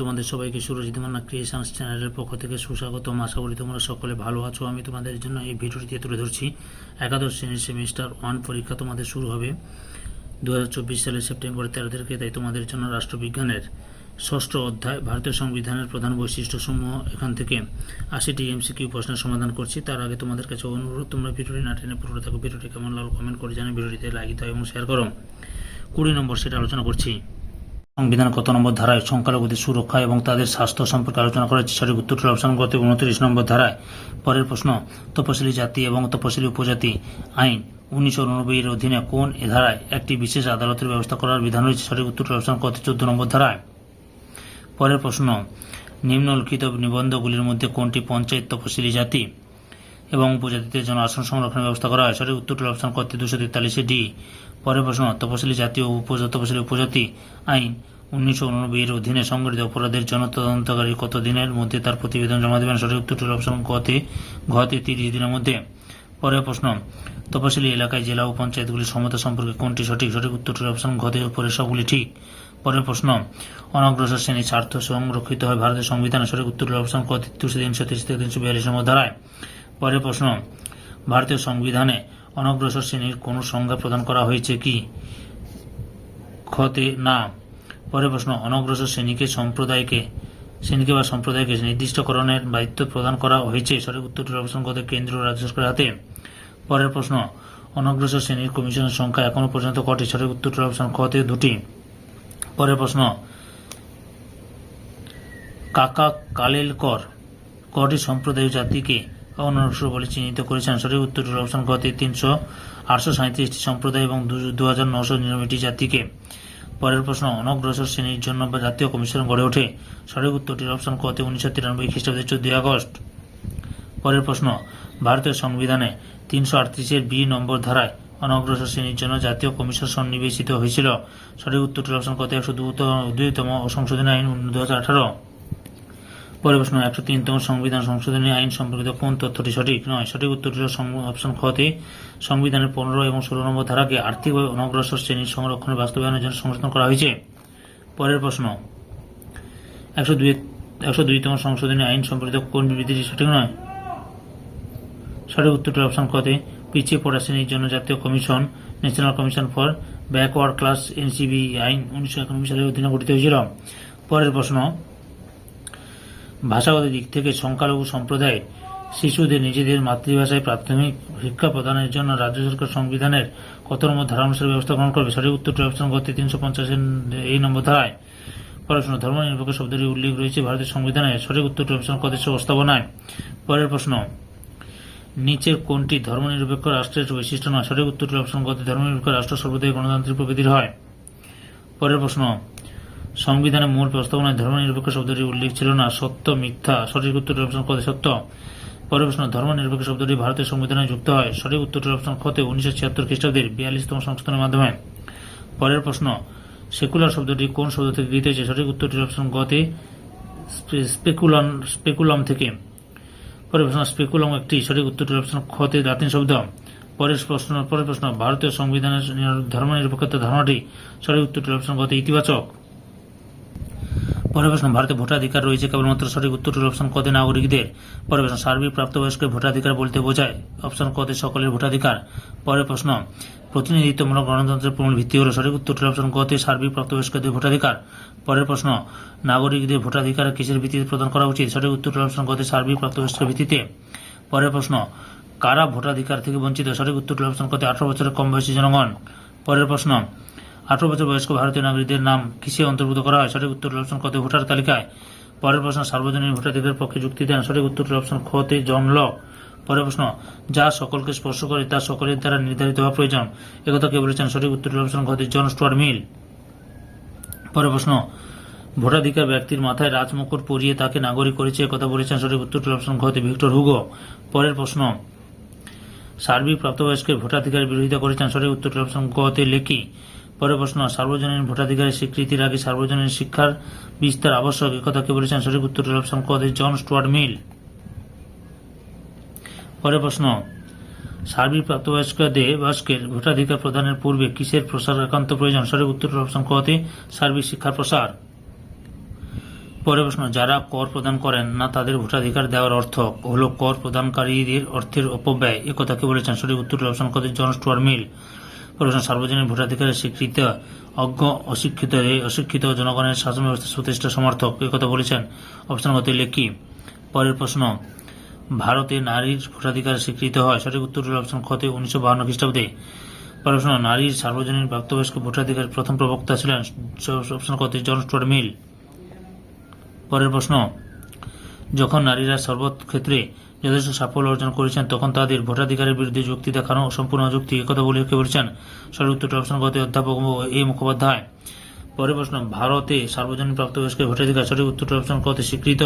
তোমাদের সবাইকে সুরজিৎ মান্না ক্রিয়েশনস চ্যানেলের পক্ষ থেকে সুস্বাগতম। আশা করি তোমরা সকলে ভালো আছো। আমি তোমাদের জন্য এই ভিডিওটিতে তুলে ধরছি। একাদশ শ্রেণির সেমিস্টার ওয়ান পরীক্ষা তোমাদের শুরু হবে দু হাজার চব্বিশ সালের সেপ্টেম্বর তেরো তারিখে। তাই তোমাদের জন্য রাষ্ট্রবিজ্ঞানের ষষ্ঠ অধ্যায় ভারতীয় সংবিধানের প্রধান বৈশিষ্ট্যসমূহ এখান থেকে আশিটি এমসিকিউ প্রশ্নের সমাধান করছি। তার আগে তোমাদের কাছে অনুরোধ, তোমরা ভিডিওটি না টেনে পুরো থাকো ভিডিওটি কেমন লাগল কমেন্ট করে জানিয়ে ভিডিওটিতে দাও এবং শেয়ার করো। কুড়ি নম্বর সেটা আলোচনা করছি। সংবিধান কত নম্বর ধারায় সংখ্যালঘুদের সুরক্ষা এবং তাদের স্বাস্থ্য সম্পর্কে আলোচনা করা হচ্ছে সঠিক উত্তরটি অপশন করতে উনত্রিশ নম্বর ধারায়। পরের প্রশ্ন, তপশিলি জাতি এবং তপশিলি উপজাতি আইন উনিশশো উননব্বই এর অধীনে কোন এ ধারায় একটি বিশেষ আদালতের ব্যবস্থা করার বিধান রয়েছে? সঠিক উত্তরটি অপশন করতে চোদ্দ নম্বর ধারায়। পরের প্রশ্ন, নিম্নলিখিত নিবন্ধগুলির মধ্যে কোনটি পঞ্চায়েত তপশিলি জাতি? এবং উপজাতিদের জন্য আসন সংরক্ষণের ব্যবস্থা করা হয়। সঠিক উত্তরটি অপশন করতে দুশো তেতাল্লিশে ডি। পরের প্রশ্ন, তপশিলি জাতি ও উপজাত, তপশিলি উপজাতি আইন উনিশশো উননব্বই এর অধীনে সংগঠিত অপরাধের জন্য তদন্তকারী কত দিনের মধ্যে তার প্রতিবেদন জমা দেবেন? সঠিক উত্তরটি অপশন গতে ঘতে তিরিশ দিনের মধ্যে। পরের প্রশ্ন, তপশিলি এলাকায়, জেলা ও পঞ্চায়েতগুলির সমতা সম্পর্কে কোনটি সঠিক? সঠিক উত্তরটির অপশন ঘতে উপরে সবগুলি ঠিক। পরের প্রশ্ন, অনগ্রসর শ্রেণির স্বার্থ সংরক্ষিত হয় ভারতের সংবিধানে? সঠিক উত্তরটির অপশন ক দুশো তিনশো তিরিশ থেকে তিনশো বিয়াল্লিশ নম্বর ধারায় পরের প্রশ্ন, ভারতীয় সংবিধানে অনগ্রসর শ্রেণির কোনো সংজ্ঞা প্রদান করা হয়েছে কি? খতে না। পরের প্রশ্ন, অনগ্রসর শ্রেণীকে সম্প্রদায়কে, শ্রেণীকে বা সম্প্রদায়কে নির্দিষ্টকরণের দায়িত্ব প্রদান করা হয়েছে? সঠিক উত্তরটির অবস্থান করতে কেন্দ্র রাজ্য সরকারের হাতে। পরের প্রশ্ন, অনগ্রসর শ্রেণির কমিশনের সংখ্যা এখনও পর্যন্ত কটি? সঠিক উত্তরটির অপশন খতে দুটি। পরের প্রশ্ন, কাকা কালেলকর কটি সম্প্রদায় অনগ্রসর বলে চিহ্নিত করেছেন। সঠিক উত্তরটির অপশন গতে তিনশো আটশো সাঁত্রিশটি সম্প্রদায় এবং দু হাজার নশো নিরানব্বইটি জাতিকে। পরের প্রশ্ন, অনগ্রসর শ্রেণির জন্য বা জাতীয় কমিশন গড়ে ওঠে। সঠিক উত্তরটির অপশন কতে উনিশশো তিরানব্বই খ্রিস্টাব্দের চোদ্দই আগস্ট। পরের প্রশ্ন, ভারতের সংবিধানে তিনশো আটত্রিশের বি নম্বর ধারায় অনগ্রসর শ্রেণির জন্য জাতীয় কমিশন সন্নিবেশিত হয়েছিল। সঠিক উত্তরটির অপশন কত একশো দুইতম সংশোধনী আইন দু হাজার আঠারো। পরের প্রশ্ন একশো তিনতম সংবিধান সংশোধনী আইন সম্পর্কিত কোন তথ্যটি সঠিক নয়? সঠিক উত্তরটি অপশন খতে সংবিধানের পনেরো এবং ষোলো নম্বর ধারাকে আর্থিকভাবে অনগ্রসর শ্রেণির সংরক্ষণের বাস্তবায়নের জন্য সংশোধন করা হয়েছে? পরের প্রশ্ন, একশো দুই একশো দুইতম সংশোধনী আইন সম্পর্কিত কোন বিবৃতিটি সঠিক নয়? সঠিক উত্তরটি অপশন কতে পিছিয়ে পড়া শ্রেণির জন্য জাতীয় commission national commission for backward class NCB আইন উনিশশো একানব্বই সালের অধীনে গঠিত হয়েছিল। পরের প্রশ্ন ভাষাগত দিক থেকে সংখ্যালঘু সম্প্রদায়ের শিশুদের নিজেদের মাতৃভাষায় প্রাথমিক শিক্ষা প্রদানের জন্য রাজ্য সরকার সংবিধানের কত নম্বর ধারা অনুসারে ব্যবস্থা গ্রহণ করবে। সঠিক উত্তরটি অপশন করতে তিনশো পঞ্চাশের এই নম্বর ধারায় প্রশ্ন ধর্ম নিরপেক্ষ শব্দটি উল্লেখ রয়েছে ভারতের সংবিধানে। সঠিক উত্তরটি অপশন কত প্রস্তাবনায় পরের প্রশ্ন, নিচের কোনটি ধর্মনিরপেক্ষ রাষ্ট্রের বৈশিষ্ট্য নয়? সঠিক উত্তরটি অপশন কত ধর্মনিরপেক্ষ রাষ্ট্র সর্বদাই গণতান্ত্রিক প্রকৃতির হয়। পরের প্রশ্ন সংবিধানে মূল প্রস্তাবনায় ধর্মনিরপেক্ষ শব্দটি উল্লেখ ছিল না। সত্য, মিথ্যা, সঠিক উত্তরটি অপশন কত সত্য। পরের প্রশ্ন, ধর্মনিরপেক্ষ শব্দটি ভারতের সংবিধানে যুক্ত হয়। সঠিক উত্তরটির অপশন খতে উনিশশো ছিয়াত্তর খ্রিস্টাব্দের বিয়াল্লিশতম সংশোধনের মাধ্যমে। পরের প্রশ্ন, সেকুলার শব্দটি কোন শব্দ থেকে গৃহীত হয়েছে? সঠিক উত্তরটির অপশন গতে স্পেকুলাম স্পেকুলাম থেকে। পরের প্রশ্ন, স্পেকুলাম একটি সঠিক উত্তরটির অপশন খতে লাতিন শব্দ। পরের প্রশ্ন পরের প্রশ্ন, ভারতীয় সংবিধানের ধর্মনিরপেক্ষতা ধারণাটি সঠিক উত্তরটির অপশন গতে ইতিবাচক। পরের প্রশ্ন ভারতে ভোটাধিকার রয়েছে কেবলমাত্র সঠিক উত্তরটির অপশন কতে নাগরিকদের। পরের প্রশ্ন সার্বিক প্রাপ্তবয়স্কের ভোটাধিকার বলতে বোঝায়। অপশন কতে সকলের ভোটাধিকার। পরের প্রশ্ন, প্রতিনিধিত্বমূলক গণতন্ত্রের মূল ভিত্তি হল সঠিক উত্তরটির অপশন কতে সার্বিক প্রাপ্তবয়স্কদের ভোটাধিকার। পরের প্রশ্ন, নাগরিকদের ভোটাধিকার কিসের ভিত্তিতে প্রদান করা উচিত? সঠিক উত্তরটির অপশন কতে সার্বিক প্রাপ্তবয়স্কের ভিত্তিতে। পরের প্রশ্ন, কারা ভোটাধিকার থেকে বঞ্চিত? সঠিক উত্তরটির অপশন কতে আঠারো বছরের কম বয়সী জনগণ। পরের প্রশ্ন আঠারো বছর বয়স্ক ভারতীয় নাগরিকদের নাম কিসে অন্তর্ভুক্ত করা হয়? সঠিক উত্তর অপশন কতে ভোটার তালিকায়। পরের প্রশ্ন, সার্বজনীন ভোটাধিকার পক্ষে যুক্তি দেন। সঠিক উত্তরটির অপশন খতে জন ল পরের প্রশ্ন, যা সকলকে স্পর্শ করে তা সকলের দ্বারা নির্ধারিত হওয়া প্রয়োজন। একথা কে বলেছেন? সঠিক উত্তরটির অপশন খতে জন স্টুয়ার্ট মিল। পরের প্রশ্ন, ভোটাধিকার ব্যক্তির মাথায় রাজমুকুট পরিয়ে তাকে নাগরিক করেছে একথা বলেছেন। সঠিক উত্তরটির অপশন খতে ভিক্টর হুগো। পরের প্রশ্ন, সার্বিক প্রাপ্তবয়স্কের ভোটাধিকার বিরোধিতা করেছেন। সঠিক উত্তরটির অপশন গতে লেখি। পরের প্রশ্ন, সার্বজনীন ভোটাধিকারের স্বীকৃতির আগে সার্বজনীন শিক্ষার বিস্তার আবশ্যক একথা কে বলেছেন? সঠিক উত্তর অপশন কদে জন স্টুয়ার্ট মিল। পরে প্রশ্ন সার্বিক প্রাপ্তবয়স্কদের বয়স্কের ভোটাধিকার প্রদানের পূর্বে কিসের প্রসার একান্ত প্রয়োজন? সঠিক উত্তর অপশন সার্বিক শিক্ষার প্রসার। পরে প্রশ্ন, যারা কর প্রদান করেন না তাদের ভোটাধিকার দেওয়ার অর্থ হল কর প্রদানকারীদের অর্থের অপব্যয়, এ কথা কে বলেছেন? সঠিক উত্তর অপশন জন স্টুয়ার মিল। প্রশ্ন সার্বজনীন ভোটাধিকারের স্বীকৃত অজ্ঞ, অশিক্ষিত অশিক্ষিত জনগণের শাসন ব্যবস্থা প্রতিষ্ঠা সমর্থক, এ কথা বলেছেন অপশন কত লেখি। পরের প্রশ্ন, ভারতে নারীর ভোটাধিকার স্বীকৃত হয়? সঠিক উত্তর হল অপশন খতে উনিশশো বাহান্ন খ্রিস্টাব্দে। প্রশ্ন, নারীর সার্বজনীন প্রাপ্তবয়স্ক ভোটাধিকার প্রথম প্রবক্তা ছিলেন অপশন কত জন স্টুয়ার মিল। পরের প্রশ্ন, যখন নারীরা সর্বক্ষেত্রে যথেষ্ট সাফল্য অর্জন করেছেন, তখন তাদের ভোটাধিকারের বিরুদ্ধে যুক্তি দেখানো সম্পূর্ণ অযুক্তি একথা বলে কে বলেছেন উত্তরটি অপশন গত অধ্যাপক এ মুখোপাধ্যায়। পরে প্রশ্ন, ভারতে সার্বজনীন প্রাপ্তবয়স্কের ভোটাধিকার সঠিক উত্তরটি অপশন কত স্বীকৃত?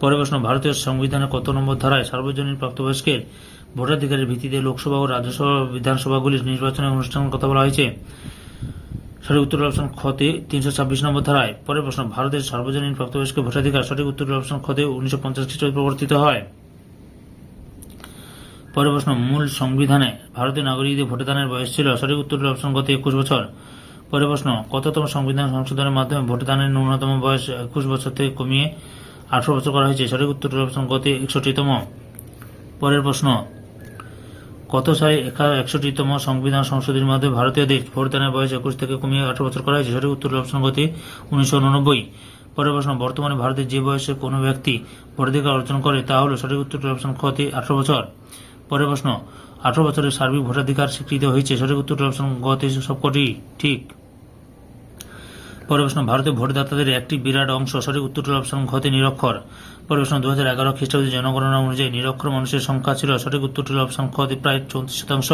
পরে প্রশ্ন, ভারতীয় সংবিধানের কত নম্বর ধারায় সার্বজনীন প্রাপ্তবয়স্কের ভোটাধিকারের ভিত্তিতে লোকসভা ও রাজ্যসভা বিধানসভাগুলির নির্বাচনের অনুষ্ঠানের কথা বলা হয়েছে? সঠিক উত্তর অপশন খতে তিনশো ছাব্বিশ নম্বর ধারায়। পরের প্রশ্ন, ভারতের সর্বজনীন প্রাপ্তবয়স্ক ভোটাধিকার সঠিক উত্তর অপশন খতে উনিশশো পঞ্চাশ খ্রিস্টাব্দে প্রবর্তিত হয়। পরের প্রশ্ন, মূল সংবিধানে ভারতীয় নাগরিকদের ভোটদানের বয়স ছিল সঠিক উত্তর অপশন গত একুশ বছর। পরের প্রশ্ন, কততম সংবিধান সংশোধনের মাধ্যমে ভোটদানের ন্যূনতম বয়স একুশ বছর থেকে কমিয়ে আঠারো বছর করা হয়েছে? সঠিক উত্তর অপশন গত একষট্টিতম। পরের প্রশ্ন কত সালে একষট্টিতম সংবিধান সংশোধনের মাধ্যমে ভারতীয়দের ভোটদানের বয়স একুশ থেকে কমিয়ে আঠারো বছর করা হয়েছে সঠিক উত্তর অপশন গতি উনিশশো উননব্বই। পরের প্রশ্ন, বর্তমানে ভারতের যে বয়সে কোনো ব্যক্তি ভোটাধিকার অর্জন করে, তা হল সঠিক উত্তর অপশন ক্ষতি আঠারো বছর। পরের প্রশ্ন, আঠারো বছরের সার্বিক ভোটাধিকার স্বীকৃত হয়েছে, সঠিক উত্তর অপশন গতে সবকটি ঠিক? পরের প্রশ্ন ভারতীয় ভোটদাতাদের একটি বিরাট অংশ সঠিক উত্তরটি অপশন ঘতে নিরক্ষর। পরের প্রশ্ন দু হাজার এগারো খ্রিস্টাব্দে জনগণনা অনুযায়ী নিরক্ষর মানুষের সংখ্যা ছিল সঠিক উত্তরটি অপশন খতে প্রায় চৌত্রিশ শতাংশ।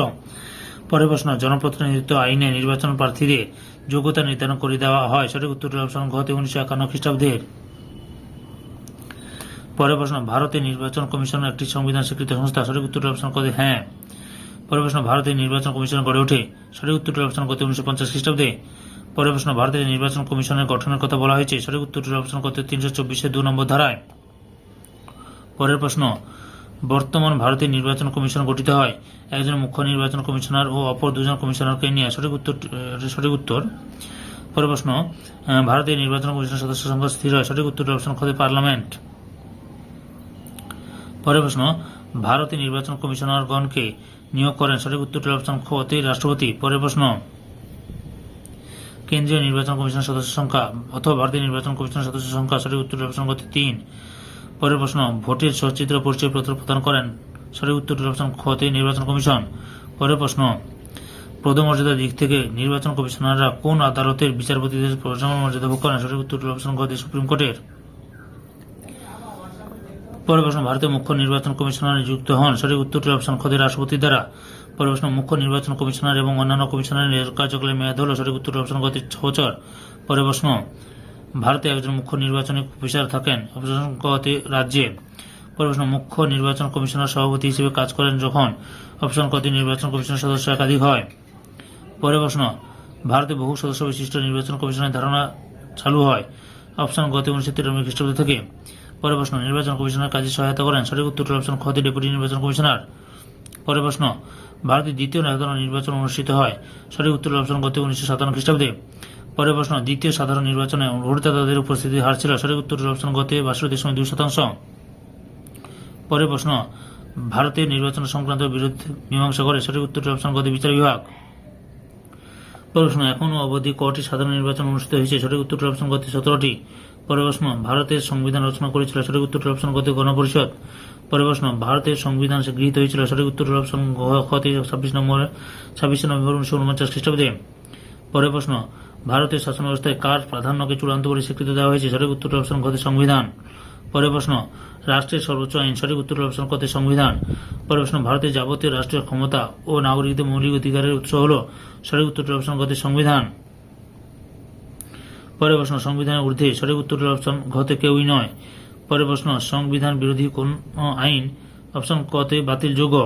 পরের প্রশ্ন জনপ্রতিনিধিত্ব আইনে নির্বাচন প্রার্থীদের যোগ্যতা নির্ধারণ করে দেওয়া হয় সঠিক উত্তরটি অপশন ঘতে উনিশশো একান্ন খ্রিস্টাব্দের পরের প্রশ্ন ভারতের নির্বাচন কমিশন একটি সংবিধান স্বীকৃত সংস্থা, সঠিক উত্তরটি অপশন কতে হ্যাঁ। পরের প্রশ্ন ভারতের নির্বাচন কমিশন গড়ে ওঠে, সঠিক উত্তরটি অপশন কতে উনিশশো পঞ্চাশ খ্রিস্টাব্দে। পরের প্রশ্ন ভারতের নির্বাচন কমিশনের গঠনের কথা বলা হয়েছে। সঠিক উত্তরটির অপশন কত তিনশো চব্বিশের দু নম্বর ধারায়। পরের প্রশ্ন, বর্তমান ভারতের নির্বাচন কমিশন গঠিত হয়। একজন মুখ্য নির্বাচন কমিশনার ও অপর দুজন কমিশনারকে নিয়ে সঠিক উত্তর সঠিক উত্তর। পরের প্রশ্ন ভারতের নির্বাচন কমিশনের সদস্য সংখ্যা স্থির হয়। সঠিক উত্তরটি অপশন খতে পার্লামেন্ট। পরের প্রশ্ন ভারতের নির্বাচন কমিশনারগণকে নিয়োগ করেন। সঠিক উত্তরটি অপশন খতে রাষ্ট্রপতি। পরের প্রশ্ন কেন্দ্রীয় নির্বাচন কমিশনের সদস্য সংখ্যা অথবা ভারতীয় নির্বাচন কমিশনের সদস্য সংখ্যা সঠিক উত্তর অপশন গতি তিন। পরের প্রশ্ন, ভোটের সচিত্র পরিচয় পত্র প্রদান করেন সঠিক উত্তর অপশন খতে নির্বাচন কমিশন। পরের প্রশ্ন পদমর্যাদার দিক থেকে নির্বাচন কমিশনাররা কোন আদালতের বিচারপতিদের প্রশাসন মর্যাদা ভোগ করেন? সঠিক উত্তর অপশন গতি সুপ্রিম কোর্টের। পরের প্রশ্ন ভারতের মুখ্য নির্বাচন কমিশনার নিযুক্ত হন সঠিক উত্তরটি অপশন খদের রাষ্ট্রপতির দ্বারা। প্রশ্ন মুখ্য নির্বাচন কমিশনার এবং অন্যান্য কমিশনারের কার্যকালের মেয়াদ হল সঠিক উত্তর অপশন গতি ছ বছর পরের প্রশ্ন, ভারতে একজন মুখ্য নির্বাচনী অফিসার থাকেন অপশন গতি রাজ্যে পরের প্রশ্ন মুখ্য নির্বাচন কমিশনার সভাপতি হিসেবে কাজ করেন যখন অপশন গতি নির্বাচন কমিশনের সদস্য একাধিক হয়। পরের প্রশ্ন, ভারতে বহু সদস্য বিশিষ্ট নির্বাচন কমিশনের ধারণা চালু হয় অপশন গত উনিশশো তিরানব্বই খ্রিস্টাব্দ থেকে। পরের প্রশ্ন, নির্বাচন কমিশনার কাজে সহায়তা করেন, সঠিক উত্তর অপশন খতে ডেপুটি নির্বাচন কমিশনার পরের প্রশ্ন ভারতে দ্বিতীয় সাধারণ নির্বাচন অনুষ্ঠিত হয়। সঠিক উত্তর অপশন গত উনিশশো সাতান্ন খ্রিস্টাব্দে। পরের প্রশ্ন, দ্বিতীয় সাধারণ নির্বাচনে ভোটদাতাদের উপস্থিতি হার ছিল সঠিক উত্তর অপশন গতে বাষট্টি দশমিক দুই শতাংশ। পরের প্রশ্ন, ভারতের নির্বাচন সংক্রান্ত বিরোধ মীমাংসা করে সঠিক উত্তর অপশন গতে বিচার বিভাগ। প্রশ্ন, এখনও অবধি কটি সাধারণ নির্বাচন অনুষ্ঠিত হয়েছে? সঠিক উত্তর অপশন গতি সতেরোটি। পরের প্রশ্ন, ভারতের সংবিধান রচনা করেছিল। সঠিক উত্তর অপশন গতি গণপরিষদ। পরের প্রশ্ন ভারতের সংবিধান গৃহীত হয়েছিল সঠিক উত্তরটি অপশন গতি ছাব্বিশ নম্বর, ছাব্বিশে নভেম্বর উনিশশো উনপঞ্চাশ খ্রিস্টাব্দে। পরের প্রশ্ন ভারতের শাসন ব্যবস্থায় কার প্রাধান্যকে চূড়ান্ত করে স্বীকৃতি দেওয়া হয়েছে? সঠিক উত্তরটি অপশন গতি সংবিধান। পরের প্রশ্ন রাষ্ট্রের সর্বোচ্চ আইন। সঠিক উত্তর অপশন কত সংবিধান। পরের প্রশ্ন ভারতের যাবতীয় রাষ্ট্রীয় ক্ষমতা ও নাগরিকদের মৌলিক অধিকারের উৎস হল সঠিক উত্তর অপশন কত সংবিধান। পরে প্রশ্ন সংবিধানের ঊর্ধ্বে সঠিক উত্তর অপশন ঘতে কেউই নয়। পরের প্রশ্ন, সংবিধান বিরোধী কোন আইন? অপশন কতে বাতিল যোগ্য।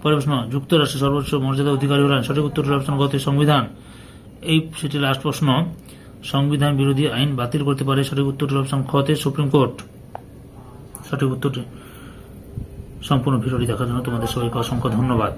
পরের প্রশ্ন, যুক্তরাষ্ট্রের সর্বোচ্চ মর্যাদা অধিকারী হলেন, সঠিক উত্তর অপশন গতে সংবিধান। এই সেটি লাস্ট প্রশ্ন, সংবিধান বিরোধী আইন বাতিল করতে পারে, সঠিক উত্তরটি অপশন খতে সুপ্রিম কোর্ট। সঠিক উত্তরটি সম্পূর্ণ ভিডিওটি দেখার জন্য তোমাদের সবাইকে অসংখ্য ধন্যবাদ।